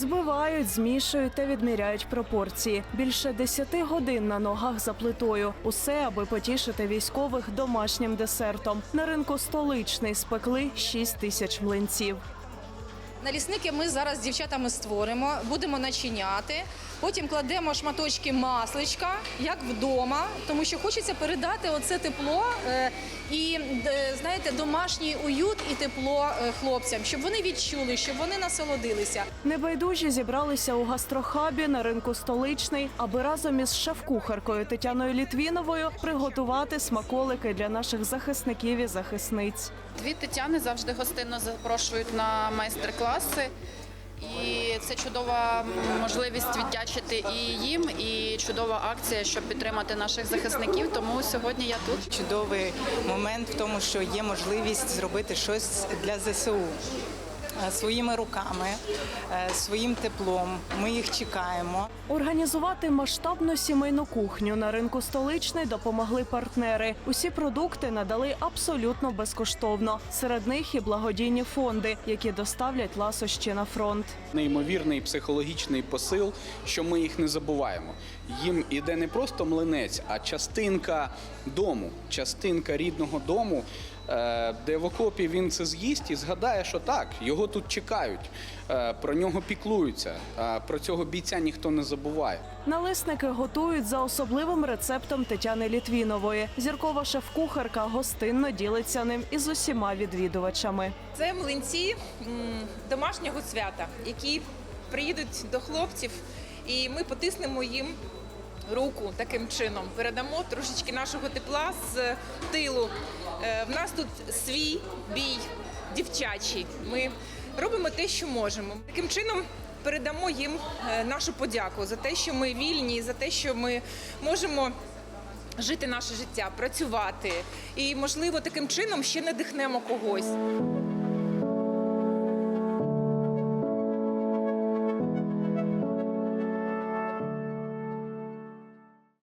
Збивають, змішують та відміряють пропорції. Більше 10 годин на ногах за плитою. Усе, аби потішити військових домашнім десертом. На ринку столичний спекли 6 тисяч млинців. Налісники ми зараз з дівчатами створимо, будемо начиняти. Потім кладемо шматочки масличка, як вдома, тому що хочеться передати оце тепло е, і е, знаєте, домашній уют і тепло е, хлопцям, щоб вони відчули, щоб вони насолодилися. Небайдужі зібралися у гастрохабі на ринку столичний, аби разом із шеф-кухаркою Тетяною Літвіновою приготувати смаколики для наших захисників і захисниць. Дві Тетяни завжди гостинно запрошують на майстер-класи. І це чудова можливість віддячити і їм, і чудова акція, щоб підтримати наших захисників. Тому сьогодні я тут. чудовий момент в тому, що є можливість зробити щось для ЗСУ. Е, Своїми руками, е, своїм теплом. Ми їх чекаємо. Організувати масштабну сімейну кухню на ринку столичний допомогли партнери. Усі продукти надали абсолютно безкоштовно. Серед них і благодійні фонди, які доставлять ласощі на фронт. неймовірний психологічний посил, що ми їх не забуваємо. Їм іде не просто млинець, а частинка дому, частинка рідного дому, де в окопі він це з'їсть і згадає, що так, його тут чекають, е, про нього піклуються. а Про цього бійця ніхто не забуває. Налисники готують за особливим рецептом Тетяни Літвінової. Зіркова шеф-кухарка гостинно ділиться ним із усіма відвідувачами. Це млинці домашнього свята, які приїдуть до хлопців, і ми потиснемо їм руку таким чином. Передамо трошечки нашого тепла з тилу. Е, В нас тут свій бій дівчачий. Ми робимо те, що можемо. Таким чином. Передамо їм е, нашу подяку за те, що ми вільні, за те, що ми можемо жити наше життя, працювати, і можливо таким чином ще надихнемо когось.